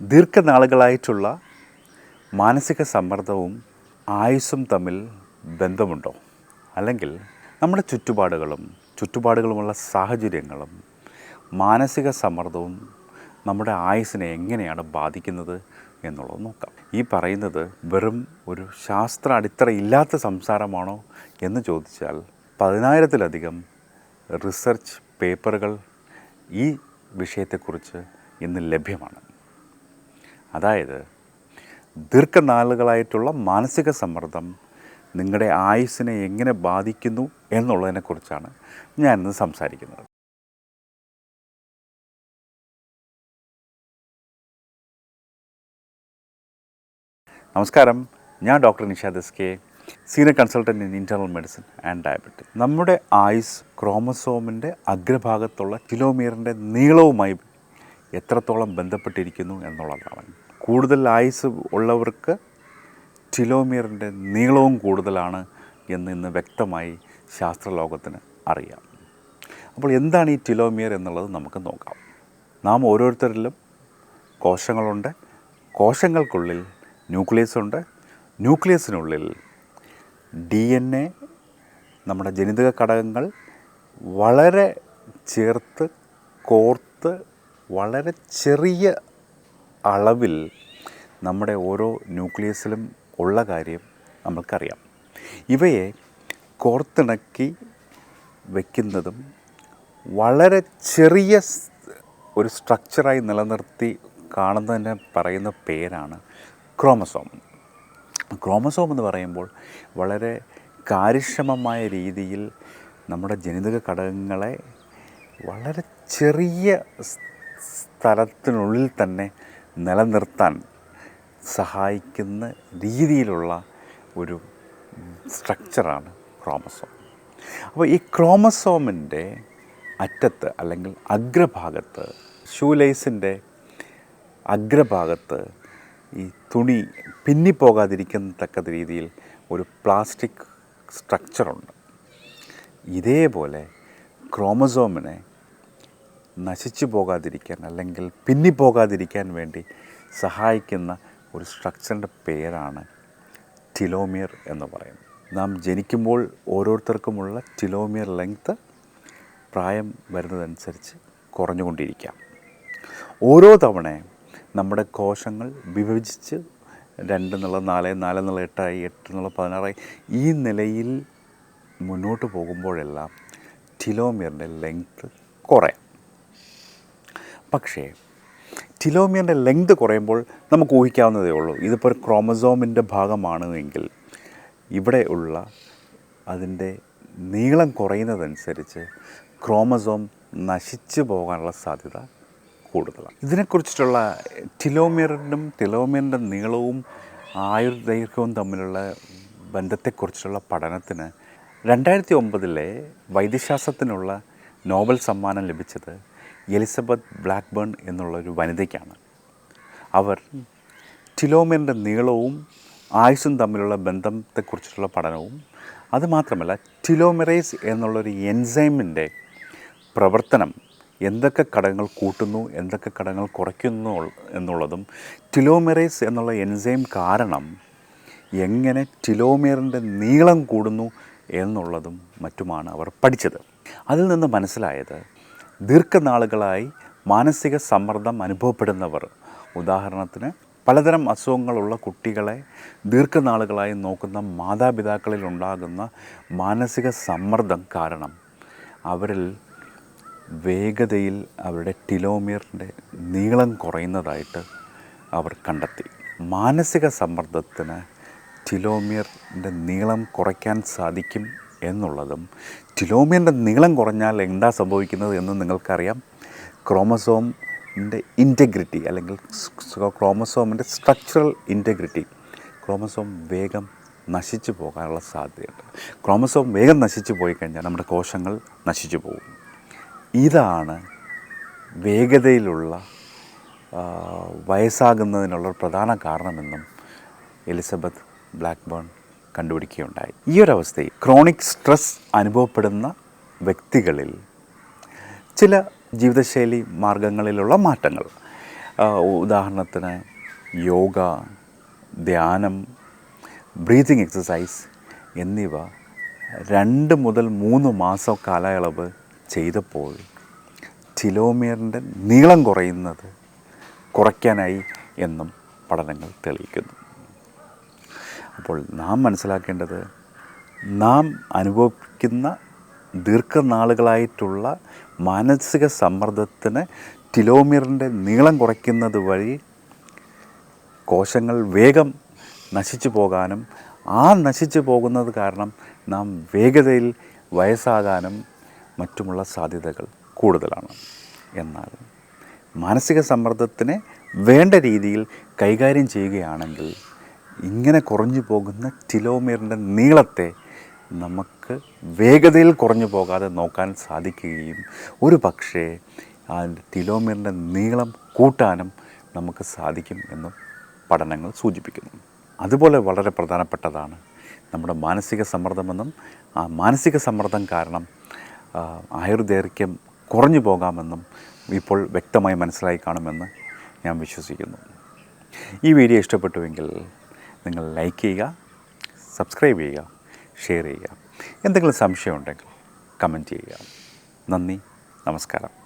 ദീർഘനാളുകളായിട്ടുള്ള മാനസിക സമ്മർദ്ദവും ആയുസ്സും തമ്മിൽ ബന്ധമുണ്ടോ? അല്ലെങ്കിൽ നമ്മുടെ ചുറ്റുപാടുകളും ചുറ്റുപാടുകളുമുള്ള സാഹചര്യങ്ങളും മാനസിക സമ്മർദ്ദവും നമ്മുടെ ആയുസ്സിനെ എങ്ങനെയാണ് ബാധിക്കുന്നത് എന്നുള്ളത് നോക്കാം. ഈ പറയുന്നത് വെറും ഒരു ശാസ്ത്ര അടിത്തറ ഇല്ലാത്ത സംസാരമാണോ എന്ന് ചോദിച്ചാൽ പതിനായിരത്തിലധികം റിസർച്ച് പേപ്പറുകൾ ഈ വിഷയത്തെക്കുറിച്ച് ഇന്ന് ലഭ്യമാണ്. അതായത് ദീർഘനാളുകളായിട്ടുള്ള മാനസിക സമ്മർദ്ദം നിങ്ങളുടെ ആയുസ്സിനെ എങ്ങനെ ബാധിക്കുന്നു എന്നുള്ളതിനെക്കുറിച്ചാണ് ഞാൻ ഇന്ന് സംസാരിക്കുന്നത്. നമസ്കാരം. ഞാൻ doctor Nishad S K senior consultant in internal medicine and diabetic. നമ്മുടെ ആയുസ് ക്രോമസോമിന്റെ അഗ്രഭാഗത്തുള്ള കിലോമീറ്ററിന്റെ നീളവുമായി എത്രത്തോളം ബന്ധപ്പെട്ടിരിക്കുന്നു എന്നുള്ളതാണ്. കൂടുതൽ ആയുസ് ഉള്ളവർക്ക് ടിലോമിയറിന്റെ നീളവും കൂടുതലാണ് എന്ന് ഇന്ന് വ്യക്തമായി ശാസ്ത്രലോകത്തിന് അറിയാം. അപ്പോൾ എന്താണ് ഈ ടിലോമിയർ എന്നുള്ളത് നമുക്ക് നോക്കാം. നാം ഓരോരുത്തരിലും കോശങ്ങളുണ്ട്. കോശങ്ങൾക്കുള്ളിൽ ന്യൂക്ലിയസ് ഉണ്ട്. ന്യൂക്ലിയസിനുള്ളിൽ ഡി എൻ എ നമ്മുടെ ജനിതക ഘടകങ്ങൾ വളരെ ചേർത്ത് കോർത്ത് വളരെ ചെറിയ അളവിൽ നമ്മുടെ ഓരോ ന്യൂക്ലിയസിലും ഉള്ള കാര്യം നമ്മൾക്കറിയാം. ഇവയെ കോർത്തിണക്കി വയ്ക്കുന്നതും വളരെ ചെറിയ ഒരു സ്ട്രക്ചറായി നിലനിർത്തി കാണുന്നതിനെ പറയുന്ന പേരാണ് ക്രോമസോം. ക്രോമസോം എന്ന് പറയുമ്പോൾ വളരെ കാര്യക്ഷമമായ രീതിയിൽ നമ്മുടെ ജനിതക ഘടകങ്ങളെ വളരെ ചെറിയ സ്ഥലത്തിനുള്ളിൽ തന്നെ നിലനിർത്താൻ സഹായിക്കുന്ന രീതിയിലുള്ള ഒരു സ്ട്രക്ചറാണ് ക്രോമസോം. അപ്പോൾ ഈ ക്രോമസോമിന്റെ അറ്റത്ത് അല്ലെങ്കിൽ അഗ്രഭാഗത്ത് ഷൂലേസിന്റെ അഗ്രഭാഗത്ത് ഈ തുണി പിന്നിപ്പോകാതിരിക്കുന്ന തക്ക രീതിയിൽ ഒരു പ്ലാസ്റ്റിക് സ്ട്രക്ചറുണ്ട്. ഇതേപോലെ ക്രോമസോമിനെ നശിച്ചു പോകാതിരിക്കാൻ അല്ലെങ്കിൽ പിന്നിപ്പോകാതിരിക്കാൻ വേണ്ടി സഹായിക്കുന്ന ഒരു സ്ട്രക്ചറിന്റെ പേരാണ് ടിലോമിയർ എന്ന് പറയുന്നത്. നാം ജനിക്കുമ്പോൾ ഓരോരുത്തർക്കുമുള്ള ടിലോമിയർ ലെങ്ത്ത് പ്രായം വരുന്നതനുസരിച്ച് കുറഞ്ഞുകൊണ്ടിരിക്കാം. ഓരോ തവണയും നമ്മുടെ കോശങ്ങൾ വിഭജിച്ച് രണ്ട് എന്നുള്ള നാല് നാല് എന്നുള്ള എട്ടായി എട്ട് എന്നുള്ള പതിനാറായി ഈ നിലയിൽ മുന്നോട്ട് പോകുമ്പോഴെല്ലാം ടിലോമിയറിന്റെ ലെങ്ത്ത് കുറയാം. പക്ഷേ ടിലോമിയറിന്റെ ലെങ്ത് കുറയുമ്പോൾ നമുക്ക് ഊഹിക്കാവുന്നതേ ഉള്ളൂ. ഇതിപ്പോൾ ഒരു ക്രോമസോമിന്റെ ഭാഗമാണ് എങ്കിൽ ഇവിടെ ഉള്ള അതിന്റെ നീളം കുറയുന്നതനുസരിച്ച് ക്രോമസോം നശിച്ചു പോകാനുള്ള സാധ്യത കൂടുതലാണ്. ഇതിനെക്കുറിച്ചിട്ടുള്ള ടിലോമിയറിനും ടിലോമിയറിന്റെ നീളവും ആയുർദൈർഘ്യവും തമ്മിലുള്ള ബന്ധത്തെക്കുറിച്ചുള്ള പഠനത്തിന് രണ്ടായിരത്തി ഒമ്പതിലെ വൈദ്യശാസ്ത്രത്തിനുള്ള നോബൽ സമ്മാനം ലഭിച്ചത് എലിസബത്ത് ബ്ലാക്ക്ബേൺ എന്നുള്ളൊരു വനിതയ്ക്കാണ്. അവർ ടിലോമിയറിന്റെ നീളവും ആയുസ്സും തമ്മിലുള്ള ബന്ധത്തെക്കുറിച്ചിട്ടുള്ള പഠനവും അതുമാത്രമല്ല ടിലോമെറേസ് എന്നുള്ളൊരു എൻസൈമിന്റെ പ്രവർത്തനം എന്തൊക്കെ ഘടകങ്ങൾ കൂട്ടുന്നു എന്തൊക്കെ ഘടകങ്ങൾ കുറയ്ക്കുന്നു എന്നുള്ളതും ടിലോമെറേസ് എന്നുള്ള എൻസൈം കാരണം എങ്ങനെ ടിലോമിയറിന്റെ നീളം കൂടുന്നു എന്നുള്ളതും മറ്റുമാണ് അവർ പഠിച്ചത്. അതിൽ നിന്ന് മനസ്സിലായത് ദീർഘനാളുകളായി മാനസിക സമ്മർദ്ദം അനുഭവപ്പെടുന്നവർ. ഉദാഹരണത്തിന് പലതരം അസുഖങ്ങളുള്ള കുട്ടികളെ ദീർഘനാളുകളായി നോക്കുന്ന മാതാപിതാക്കളിൽ ഉണ്ടാകുന്ന മാനസിക സമ്മർദ്ദം കാരണം. അവരിൽ വേഗതയിൽ അവരുടെ ടിലോമിയറിന്റെ നീളം കുറയുന്നതായിട്ട് അവർ കണ്ടെത്തി. മാനസിക സമ്മർദ്ദത്തിന് ടിലോമിയറിന്റെ നീളം കുറയ്ക്കാൻ സാധിക്കും എന്നുള്ളതും ടിലോമിയറിന്റെ നീളം കുറഞ്ഞാൽ എന്താ സംഭവിക്കുന്നത് എന്നും നിങ്ങൾക്കറിയാം. ക്രോമസോമിന്റെ ഇന്റഗ്രിറ്റി അല്ലെങ്കിൽ ക്രോമസോമിന്റെ സ്ട്രക്ചറൽ ഇന്റഗ്രിറ്റി ക്രോമസോം വേഗം നശിച്ചു പോകാനുള്ള സാധ്യതയുണ്ട്. ക്രോമസോം വേഗം നശിച്ചു പോയി കഴിഞ്ഞാൽ നമ്മുടെ കോശങ്ങൾ നശിച്ചു പോകും. ഇതാണ് വേഗതയിലുള്ള വയസ്സാകുന്നതിനുള്ള പ്രധാന കാരണമെന്നും എലിസബത്ത് ബ്ലാക്ക്ബേൺ കണ്ടുപിടിക്കുകയുണ്ടായി. ഈ ഒരു അവസ്ഥയിൽ ക്രോണിക് സ്ട്രെസ് അനുഭവപ്പെടുന്ന വ്യക്തികളിൽ ചില ജീവിതശൈലി മാർഗങ്ങളിലുള്ള മാറ്റങ്ങൾ. ഉദാഹരണത്തിന് യോഗ ധ്യാനം ബ്രീതിങ് എക്സസൈസ് എന്നിവ രണ്ട് മുതൽ മൂന്ന് മാസം കാലയളവ് ചെയ്തപ്പോൾ ടിലോമിയറിന്റെ നീളം കുറയുന്നത് കുറയ്ക്കാനായി എന്നും പഠനങ്ങൾ തെളിയിക്കുന്നു. അപ്പോൾ നാം മനസ്സിലാക്കേണ്ടത് നാം അനുഭവിക്കുന്ന ദീർഘനാളുകളായിട്ടുള്ള മാനസിക സമ്മർദ്ദത്തിന് ടിലോമിയറിന്റെ നീളം കുറയ്ക്കുന്നത് വഴി കോശങ്ങൾ വേഗം നശിച്ചു പോകാനും ആ നശിച്ചു പോകുന്നത് കാരണം നാം വേഗതയിൽ വയസ്സാകാനും മറ്റുമുള്ള സാധ്യതകൾ കൂടുതലാണ്. എന്നാൽ മാനസിക സമ്മർദ്ദത്തിനെ വേണ്ട രീതിയിൽ കൈകാര്യം ചെയ്യുകയാണെങ്കിൽ ഇങ്ങനെ കുറഞ്ഞു പോകുന്ന ടിലോമിയറിന്റെ നീളത്തെ നമുക്ക് വേഗതയിൽ കുറഞ്ഞു പോകാതെ നോക്കാൻ സാധിക്കുകയും ഒരു പക്ഷേ ആ ടിലോമിയറിന്റെ നീളം കൂട്ടാനും നമുക്ക് സാധിക്കും എന്നും പഠനങ്ങൾ സൂചിപ്പിക്കുന്നു. അതുപോലെ വളരെ പ്രധാനപ്പെട്ടതാണ് നമ്മുടെ മാനസിക സമ്മർദ്ദമെന്നും ആ മാനസിക സമ്മർദ്ദം കാരണം ആയുർദൈർഘ്യം കുറഞ്ഞു പോകാമെന്നും ഇപ്പോൾ വ്യക്തമായി മനസ്സിലായി കാണുമെന്ന് ഞാൻ വിശ്വസിക്കുന്നു. ഈ വീഡിയോ ഇഷ്ടപ്പെട്ടുവെങ്കിൽ നിങ്ങൾ ലൈക്ക് ചെയ്യുക സബ്സ്ക്രൈബ് ചെയ്യുക ഷെയർ ചെയ്യുക. എന്തെങ്കിലും സംശയമുണ്ടെങ്കിൽ കമന്റ് ചെയ്യുക. നന്ദി നമസ്കാരം.